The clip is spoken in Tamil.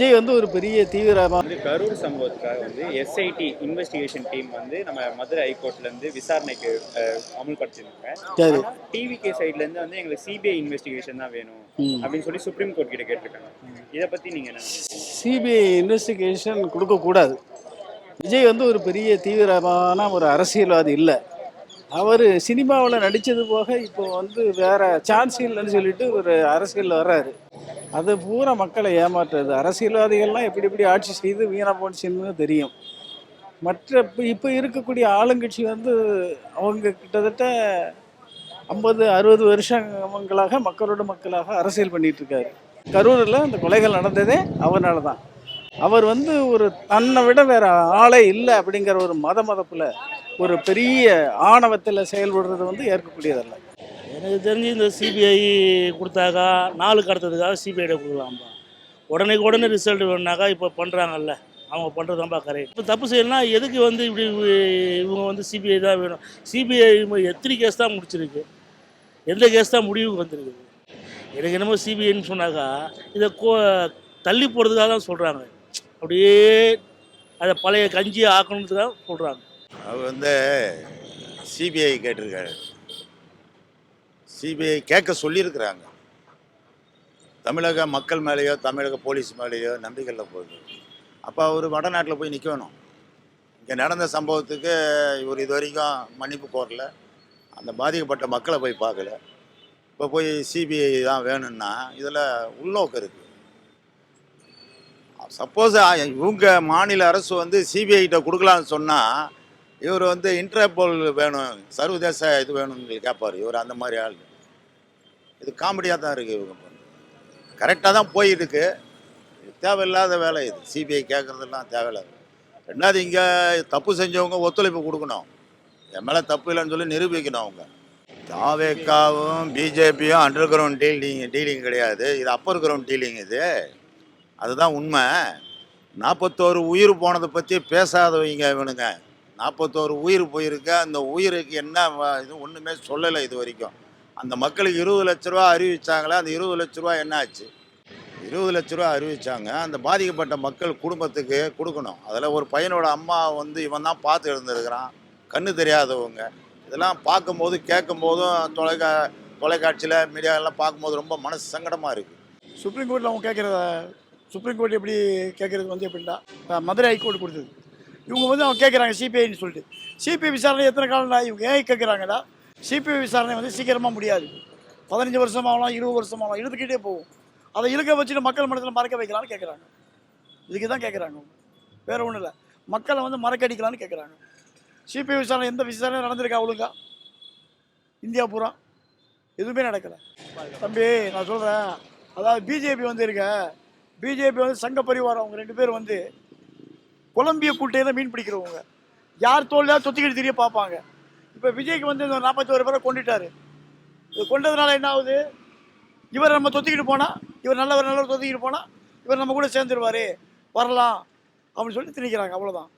விஜய் வந்து ஒரு பெரிய தீவிரமாக வந்து கரூர் சம்பவத்துக்காக வந்து எஸ்ஐடி இன்வெஸ்டிகேஷன் டீம் வந்து நம்ம மதுரை ஹைகோர்ட்ல இருந்து விசாரணைக்கு அமுல்படுத்திருக்காங்க டிவிகே சைட்ல இருந்து வந்து எங்களுக்கு சிபிஐ இன்வெஸ்டிகேஷன் தான் வேணும். அப்படின்னு சொல்லி சுப்ரீம் கோர்ட் கிட்ட கேட்டிருக்காங்க. இதை பத்தி நீங்க என்ன? சிபிஐ இன்வெஸ்டிகேஷன் கொடுக்கக்கூடாது விஜய் வந்து ஒரு பெரிய தீவிரமான ஒரு அரசியல்வாதி இல்லை. அவர் சினிமாவில் நடித்தது போக இப்போ வந்து வேற சான்ஸ் இல்லைன்னு சொல்லிட்டு ஒரு அரசியல் வர்றாரு. அது பூரா மக்களை ஏமாற்றுறது. அரசியல்வாதிகள்லாம் எப்படி எப்படி ஆட்சி செய்து வீணா போச்சுன்னு தெரியும். மற்ற இப்போ இப்போ இருக்கக்கூடிய ஆளுங்கட்சி வந்து அவங்க கிட்டத்தட்ட ஐம்பது அறுபது வருஷங்களாக மக்களோட மக்களாக அரசியல் பண்ணிகிட்டு இருக்காரு கரூரில் அந்த கொலைகள் நடந்ததே அவரால் தான் அவர் வந்து ஒரு தன்னை விட வேற ஆளே இல்லை அப்படிங்கிற ஒரு மத மதப்பில் ஒரு பெரிய ஆணவத்தில் செயல்படுறது வந்து ஏற்கக்கூடியதல்ல. எனக்கு தெரிஞ்சு இந்த சிபிஐ கொடுத்தாக்கா நாலு கடத்ததுக்காக சிபிஐட கொடுக்கலாம்ப்பா உடனே உடனே ரிசல்ட் வேணுனாக்கா இப்போ பண்ணுறாங்கல்ல அவங்க பண்ணுறது தான்ப்பா கரெக்ட் இப்போ தப்பு செய்யலாம் எதுக்கு வந்து இப்படி இவ- இவங்க வந்து சிபிஐ தான் வேணும்? சிபிஐ எத்தனை கேஸ் தான் முடிச்சிருக்கு? எந்த கேஸ் தான் முடிவுக்கு வந்திருக்குது? எனக்கு என்னமோ சிபிஐன்னு சொன்னாக்கா இதை கோ தள்ளி போகிறதுக்காக தான் சொல்கிறாங்க அப்படியே அதை பழைய கஞ்சியை ஆக்கணுன்றதுக்காக சொல்கிறாங்க அவர் வந்து சிபிஐ கேட்டிருக்காரு. சிபிஐ கேட்க சொல்லியிருக்கிறாங்க. தமிழக மக்கள் மேலேயோ தமிழக போலீஸ் மேலேயோ நம்பிக்கையில் போகுது. அப்போ அவர் வடநாட்டில் போய் நிற்க வேணும் இங்கே நடந்த சம்பவத்துக்கு இவர் இது வரைக்கும் மன்னிப்பு கோரல. அந்த பாதிக்கப்பட்ட மக்களை போய் பார்க்கல. இப்போ போய் சிபிஐ தான் வேணும்னா இதில் உள்நோக்கம் இருக்குது சப்போஸ் இவங்க மாநில அரசு வந்து சிபிஐகிட்ட கொடுக்கலான்னு சொன்னால் இவர் வந்து இன்டர்போல் வேணும் சர்வதேச இது வேணும்னு கேட்பார் இவர் அந்த மாதிரி ஆள். இது காமெடியாக தான் இருக்குது இவங்க கரெக்டாக தான் போயிருக்கு. இது தேவையில்லாத வேலை இது. சிபிஐ கேட்குறதெல்லாம் தேவையில்லாது ரெண்டாவது இங்கே தப்பு செஞ்சவங்க ஒத்துழைப்பு கொடுக்கணும். என் மேலே தப்பு இல்லைன்னு சொல்லி நிரூபிக்கணும் அவங்க. தாவேக்காவும் பிஜேபியும் அண்டர் கிரவுண்ட் டீலிங் டீலிங் கிடையாது. இது அப்பர் கிரவுண்ட் டீலிங் இது. அதுதான் உண்மை. நாற்பத்தோரு உயிர் போனதை பற்றி பேசாதவங்க இவனுங்க. நாற்பத்தோரு உயிர் போயிருக்கு. அந்த உயிருக்கு என்ன இது ஒன்றுமே சொல்லலை இது வரைக்கும். அந்த மக்களுக்கு இருபது லட்ச ரூபா அறிவிச்சாங்களே அந்த இருபது லட்ச ரூபா என்ன ஆச்சு? இருபது லட்ச ரூபா அறிவிச்சாங்க. அந்த பாதிக்கப்பட்ட மக்கள் குடும்பத்துக்கு கொடுக்கணும். அதில் ஒரு பையனோட அம்மா வந்து இவன் தான் பார்த்து இருந்திருக்கிறான் கண்ணு தெரியாதவங்க. இதெல்லாம் பார்க்கும்போது கேட்கும்போதும் தொலைக்கா தொலைக்காட்சியில் மீடியாவெல்லாம் பார்க்கும்போது ரொம்ப மனசு சங்கடமாக இருக்குது சுப்ரீம் கோர்ட்டில் அவங்க கேட்குறத சுப்ரீம் கோர்ட் எப்படி கேட்குறது வந்து எப்படின்னா மதுரை ஹைகோர்ட் கொடுத்தது. இவங்க வந்து அவங்க கேட்குறாங்க சிபிஐன்னு சொல்லிட்டு. சிபிஐ விசாரணை எத்தனை காலம்டா? இவங்க ஏன் கேட்குறாங்கடா சிபிஐ விசாரணை வந்து சீக்கிரமாக முடியாது. பதினஞ்சு வருஷம் ஆகலாம் இருபது வருஷம் ஆகலாம் இழுத்துக்கிட்டே போகும். அதை இழுக்க வச்சுட்டு மக்கள் மனத்தில் மறக்க வைக்கலான்னு கேட்குறாங்க இதுக்கு தான் கேட்குறாங்க வேறு ஒன்றும் இல்லை. மக்களை வந்து மறக்கடிக்கலான்னு கேட்குறாங்க சிபிஐ விசாரணை எந்த விசாரணை நடந்திருக்கா ஒழுங்கா? இந்தியா பூரா. எதுவுமே நடக்கலை. தம்பி நான் சொல்கிறேன் அதாவது பிஜேபி வந்து இருக்க. பிஜேபி வந்து சங்க பரிவாரம். அவங்க ரெண்டு பேர் வந்து கொலம்பிய கூட்டையில் மீன் பிடிக்கிறவங்க. யார் தோல்லையா தொத்திக்கிட்டு தெரிய பார்ப்பாங்க. இப்போ விஜய்க்கு வந்து இந்த நாற்பத்தோரு பேரை கொண்டுட்டாரு. இது கொண்டதுனால என்ன ஆகுது? இவர் நம்ம தொத்திக்கிட்டு போனால் இவர் நல்லவர் நல்லவர் தொத்திக்கிட்டு போனால் இவர் நம்ம கூட சேர்ந்துருவாரு. வரலாம் அப்படின்னு சொல்லி திணிக்கிறாங்க. அவ்வளோதான்